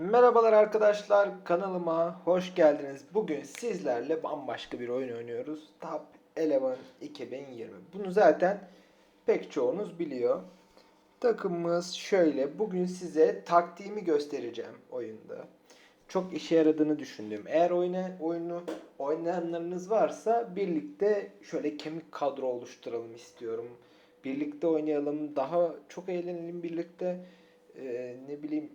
Merhabalar arkadaşlar kanalıma hoş geldiniz. Bugün sizlerle bambaşka bir oyun oynuyoruz. Top 11 2020. Bunu zaten pek çoğunuz biliyor. Takımımız şöyle. Bugün size taktiğimi göstereceğim oyunda. Çok işe yaradığını düşündüğüm. Eğer oyuna, oyunu oynayanlarınız varsa birlikte şöyle kemik kadro oluşturalım istiyorum. Birlikte oynayalım. Daha çok eğlenelim birlikte. Ee, ne bileyim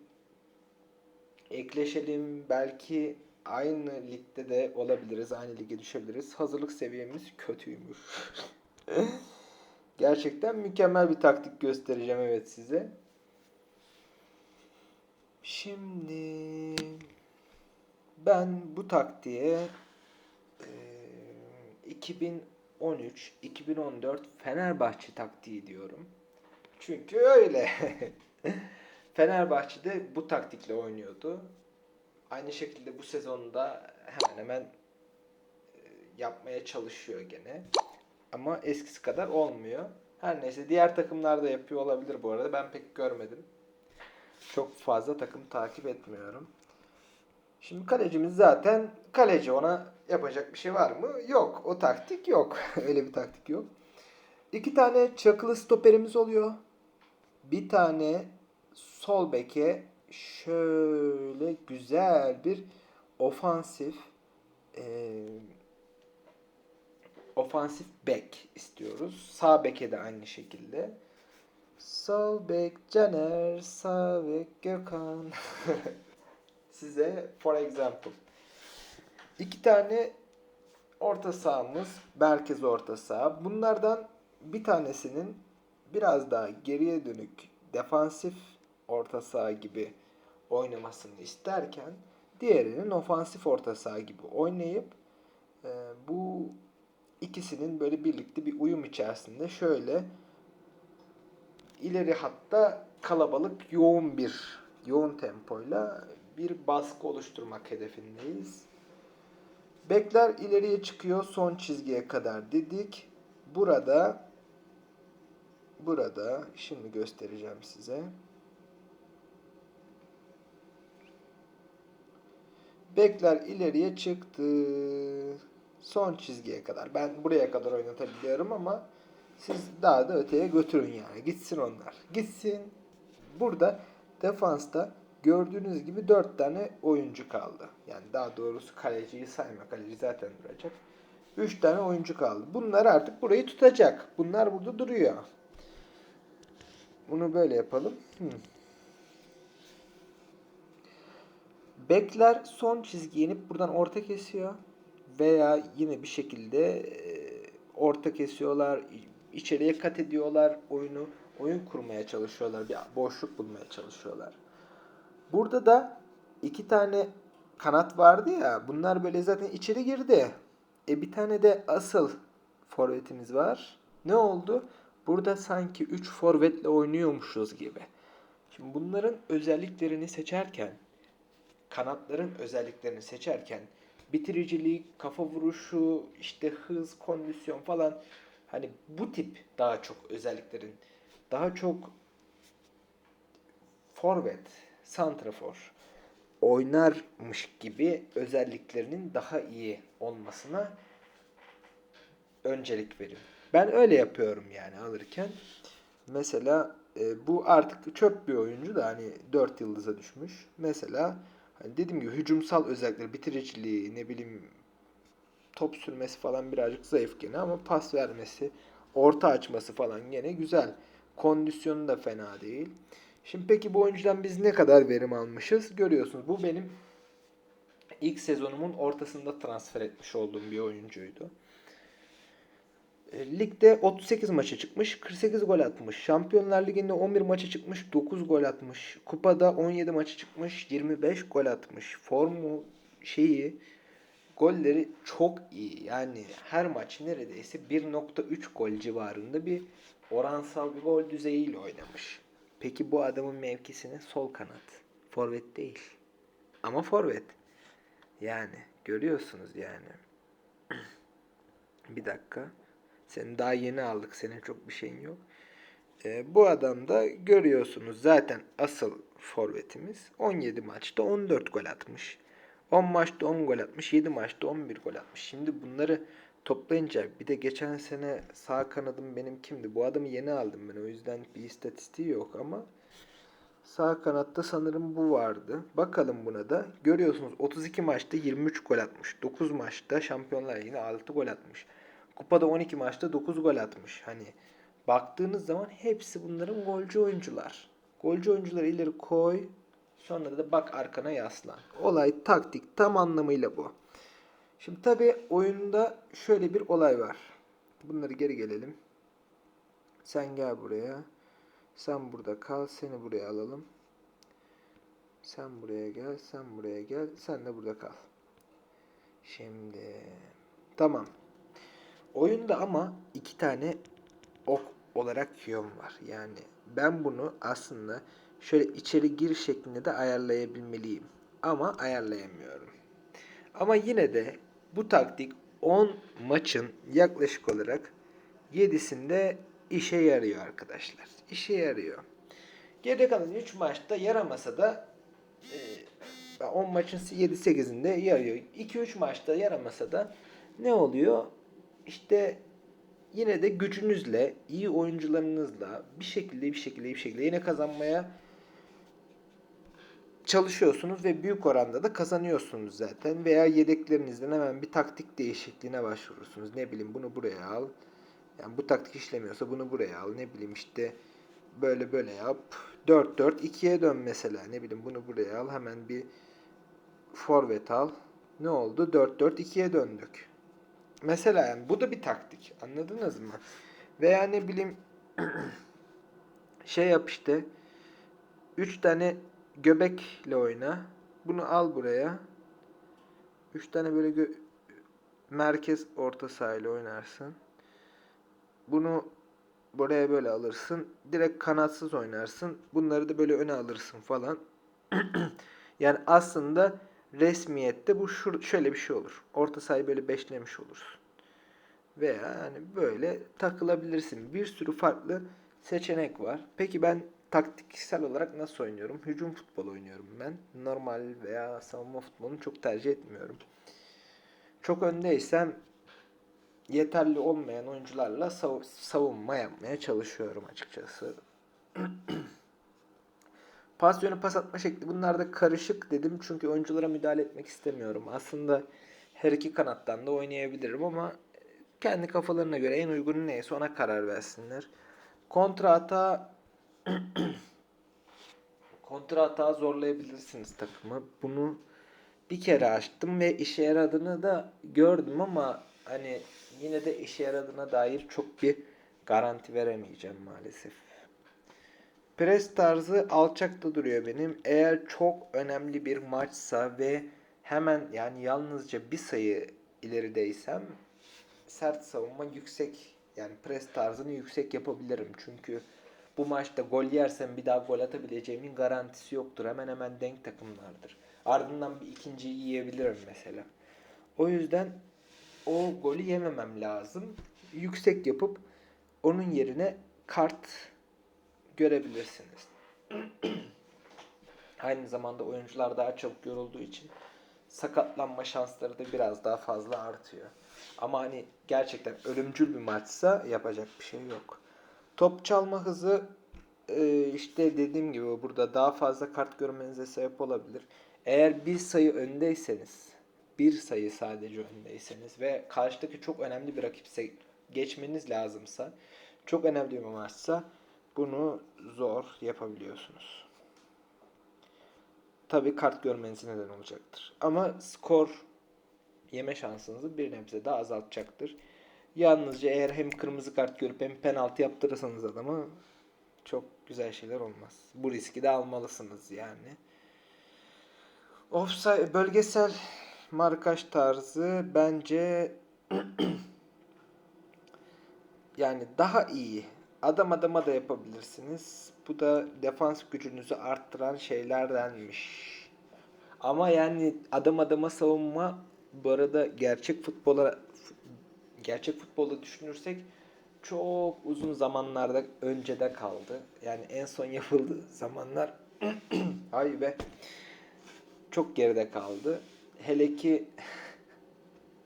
ekleşelim. Belki aynı ligde de olabiliriz. Aynı lige düşebiliriz. Hazırlık seviyemiz kötüymüş. Gerçekten mükemmel bir taktik göstereceğim evet size. Şimdi ben bu taktiğe eee, 2013-2014 Fenerbahçe taktiği diyorum. Çünkü öyle. Fenerbahçe'de bu taktikle oynuyordu. Aynı şekilde bu sezonda hemen hemen e, yapmaya çalışıyor gene. Ama eskisi kadar olmuyor. Her neyse diğer takımlar da yapıyor olabilir bu arada. Ben pek görmedim. Çok fazla takım takip etmiyorum. Şimdi kalecimiz zaten kaleci ona yapacak bir şey var mı? Yok. O taktik yok. Öyle bir taktik yok. İki tane çakılı stoperimiz oluyor. Bir tane sol beke şöyle güzel bir ofansif eee, ofansif bek istiyoruz. Sağ beke de aynı şekilde. Sol bek Caner, sağ bek Gökhan. Size for example. İki tane orta sahamız, merkez orta saha. Bunlardan bir tanesinin biraz daha geriye dönük defansif orta saha gibi oynamasını isterken diğerinin ofansif orta saha gibi oynayıp e, bu ikisinin böyle birlikte bir uyum içerisinde şöyle ileri hatta kalabalık yoğun bir yoğun tempoyla bir baskı oluşturmak hedefindeyiz. Bekler ileriye çıkıyor son çizgiye kadar dedik. Burada burada şimdi göstereceğim size. Bekler ileriye çıktı. Son çizgiye kadar. Ben buraya kadar oynatabiliyorum ama siz daha da öteye götürün yani. Gitsin onlar. Gitsin. Burada defansta gördüğünüz gibi 4 tane oyuncu kaldı. Yani daha doğrusu kaleciyi sayma. Kaleci zaten duracak. 3 tane oyuncu kaldı. Bunlar artık burayı tutacak. Bunlar burada duruyor. Bunu böyle yapalım. Hmm. Bekler son çizgiye inip buradan orta kesiyor. Veya yine bir şekilde e, orta kesiyorlar. içeriye kat ediyorlar oyunu. Oyun kurmaya çalışıyorlar. Bir boşluk bulmaya çalışıyorlar. Burada da iki tane kanat vardı ya. Bunlar böyle zaten içeri girdi. E bir tane de asıl forvetimiz var. Ne oldu? Burada sanki 3 forvetle oynuyormuşuz gibi. Şimdi bunların özelliklerini seçerken kanatların özelliklerini seçerken bitiricilik, kafa vuruşu, işte hız, kondisyon falan hani bu tip daha çok özelliklerin daha çok forvet, santrafor oynarmış gibi özelliklerinin daha iyi olmasına öncelik verin. Ben öyle yapıyorum yani alırken. Mesela e, bu artık çöp bir oyuncu da hani 4 yıldıza düşmüş. Mesela hani dediğim gibi hücumsal özellikleri, bitiriciliği, ne bileyim top sürmesi falan birazcık zayıf gene ama pas vermesi, orta açması falan gene güzel. Kondisyonu da fena değil. Şimdi peki bu oyuncudan biz ne kadar verim almışız? Görüyorsunuz bu benim ilk sezonumun ortasında transfer etmiş olduğum bir oyuncuydu. E, Ligde 38 maça çıkmış, 48 gol atmış. Şampiyonlar Ligi'nde 11 maça çıkmış, 9 gol atmış. Kupada 17 maça çıkmış, 25 gol atmış. Formu şeyi golleri çok iyi. Yani her maç neredeyse 1.3 gol civarında bir oransal bir gol düzeyiyle oynamış. Peki bu adamın mevkisine sol kanat. Forvet değil. Ama forvet. Yani görüyorsunuz yani. Bir dakika. Seni daha yeni aldık. Senin çok bir şeyin yok. E, bu adam da görüyorsunuz zaten asıl forvetimiz 17 maçta 14 gol atmış. 10 maçta 10 gol atmış, 7 maçta 11 gol atmış. Şimdi bunları toplayınca bir de geçen sene sağ kanadım benim kimdi? Bu adamı yeni aldım ben o yüzden bir istatistiği yok ama sağ kanatta sanırım bu vardı. Bakalım buna da. Görüyorsunuz 32 maçta 23 gol atmış. 9 maçta Şampiyonlar Ligi'ne 6 gol atmış. Kupada 12 maçta 9 gol atmış. Hani baktığınız zaman hepsi bunların golcü oyuncular. Golcü oyuncuları ileri koy. Sonra da bak arkana yaslan. Olay taktik tam anlamıyla bu. Şimdi tabi oyunda şöyle bir olay var. Bunları geri gelelim. Sen gel buraya. Sen burada kal. Seni buraya alalım. Sen buraya gel. Sen buraya gel. Sen de burada kal. Şimdi tamam. Oyunda ama iki tane ok olarak yön var. Yani ben bunu aslında şöyle içeri gir şeklinde de ayarlayabilmeliyim. Ama ayarlayamıyorum. Ama yine de bu taktik 10 maçın yaklaşık olarak 7'sinde işe yarıyor arkadaşlar. İşe yarıyor. Geri kalan 3 maçta yaramasa da e, 10 maçın 7-8'inde yarıyor. 2-3 maçta yaramasa da ne oluyor? İşte yine de gücünüzle, iyi oyuncularınızla bir şekilde bir şekilde bir şekilde yine kazanmaya çalışıyorsunuz ve büyük oranda da kazanıyorsunuz zaten. Veya yedeklerinizden hemen bir taktik değişikliğine başvurursunuz. Ne bileyim bunu buraya al. Yani bu taktik işlemiyorsa bunu buraya al. Ne bileyim işte böyle böyle yap. 4-4-2'ye dön mesela. Ne bileyim bunu buraya al. Hemen bir forvet al. Ne oldu? 4-4-2'ye döndük. Mesela yani bu da bir taktik. Anladınız mı? Veya ne bileyim şey yap işte 3 tane göbekle oyna. Bunu al buraya. 3 tane böyle gö- merkez orta sahayla oynarsın. Bunu buraya böyle alırsın. Direkt kanatsız oynarsın. Bunları da böyle öne alırsın falan. yani aslında resmiyette bu şur- şöyle bir şey olur. Orta sahayı böyle beşlemiş olursun. Veya yani böyle takılabilirsin. Bir sürü farklı seçenek var. Peki ben taktiksel olarak nasıl oynuyorum? Hücum futbolu oynuyorum ben. Normal veya savunma futbolunu çok tercih etmiyorum. Çok öndeysem yeterli olmayan oyuncularla sav- savunma yapmaya çalışıyorum açıkçası. pas yönü pas atma şekli bunlar da karışık dedim çünkü oyunculara müdahale etmek istemiyorum. Aslında her iki kanattan da oynayabilirim ama kendi kafalarına göre en uygun neyse ona karar versinler. Kontra hata kontra hata zorlayabilirsiniz takımı. Bunu bir kere açtım ve işe yaradığını da gördüm ama hani yine de işe yaradığına dair çok bir garanti veremeyeceğim maalesef. Pres tarzı alçakta duruyor benim. Eğer çok önemli bir maçsa ve hemen yani yalnızca bir sayı ilerideysem sert savunma yüksek yani pres tarzını yüksek yapabilirim. Çünkü bu maçta gol yersem bir daha gol atabileceğimin garantisi yoktur. Hemen hemen denk takımlardır. Ardından bir ikinciyi yiyebilirim mesela. O yüzden o golü yememem lazım. Yüksek yapıp onun yerine kart görebilirsiniz. Aynı zamanda oyuncular daha çabuk yorulduğu için sakatlanma şansları da biraz daha fazla artıyor. Ama hani gerçekten ölümcül bir maçsa yapacak bir şey yok. Top çalma hızı e, işte dediğim gibi burada daha fazla kart görmenize sebep olabilir. Eğer bir sayı öndeyseniz, bir sayı sadece öndeyseniz ve karşıdaki çok önemli bir rakipse geçmeniz lazımsa, çok önemli bir maçsa bunu zor yapabiliyorsunuz. Tabii kart görmeniz neden olacaktır. Ama skor yeme şansınızı bir nebze daha azaltacaktır. Yalnızca eğer hem kırmızı kart görüp hem penaltı yaptırırsanız adama çok güzel şeyler olmaz. Bu riski de almalısınız yani. Offside bölgesel markaj tarzı bence yani daha iyi. Adam adama da yapabilirsiniz. Bu da defans gücünüzü arttıran şeylerdenmiş. Ama yani adam adama savunma bu arada gerçek futbola gerçek futbolda düşünürsek çok uzun zamanlarda öncede kaldı. Yani en son yapıldığı zamanlar ay be çok geride kaldı. Hele ki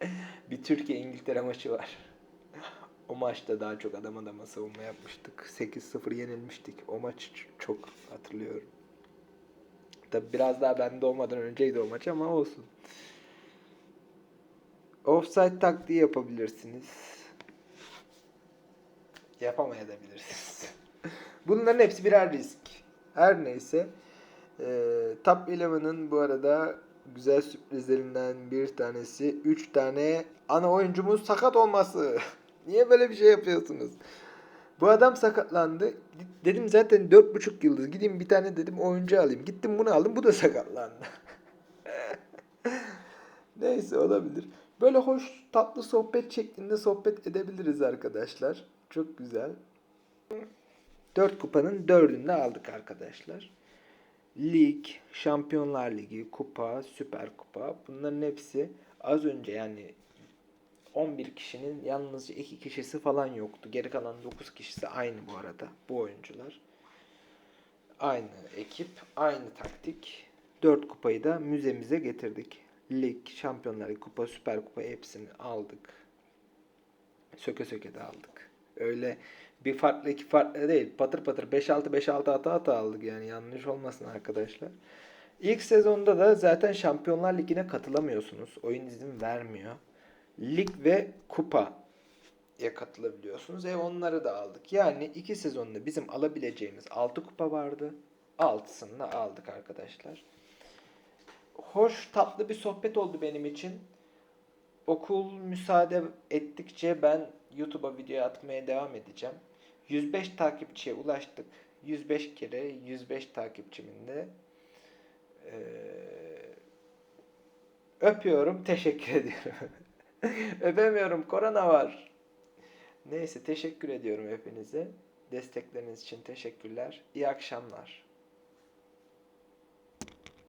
bir Türkiye İngiltere maçı var. O maçta daha çok adam adama savunma yapmıştık. 8-0 yenilmiştik. O maçı ç- çok hatırlıyorum. Tabi biraz daha ben doğmadan önceydi o maç ama olsun. Offside taktiği yapabilirsiniz. Yapamayabilirsiniz. Bunların hepsi birer risk. Her neyse. Ee, Top 11'ın bu arada güzel sürprizlerinden bir tanesi 3 tane ana oyuncumuz sakat olması. Niye böyle bir şey yapıyorsunuz? Bu adam sakatlandı. Dedim zaten 4,5 yıldız. Gideyim bir tane dedim oyuncu alayım. Gittim bunu aldım. Bu da sakatlandı. Neyse olabilir. Böyle hoş tatlı sohbet şeklinde sohbet edebiliriz arkadaşlar. Çok güzel. 4 kupanın 4'ünü de aldık arkadaşlar. Lig, Şampiyonlar Ligi, Kupa, Süper Kupa bunların hepsi az önce yani 11 kişinin yalnızca 2 kişisi falan yoktu. Geri kalan 9 kişisi aynı bu arada. Bu oyuncular. Aynı ekip, aynı taktik. 4 kupayı da müzemize getirdik. Lig, Şampiyonlar Ligi, Kupa, Süper Kupa hepsini aldık. Söke söke de aldık. Öyle bir farklı iki farklı değil. Patır patır 5-6 5-6 ata ata aldık yani yanlış olmasın arkadaşlar. İlk sezonda da zaten Şampiyonlar Ligi'ne katılamıyorsunuz. Oyun izin vermiyor. Lig ve kupa ya katılabiliyorsunuz. E onları da aldık. Yani iki sezonda bizim alabileceğimiz 6 kupa vardı. 6'sını da aldık arkadaşlar. Hoş tatlı bir sohbet oldu benim için. Okul müsaade ettikçe ben YouTube'a video atmaya devam edeceğim. 105 takipçiye ulaştık. 105 kere 105 takipçimin de eee, öpüyorum, teşekkür ediyorum. Öpemiyorum, korona var. Neyse teşekkür ediyorum hepinize. Destekleriniz için teşekkürler. İyi akşamlar.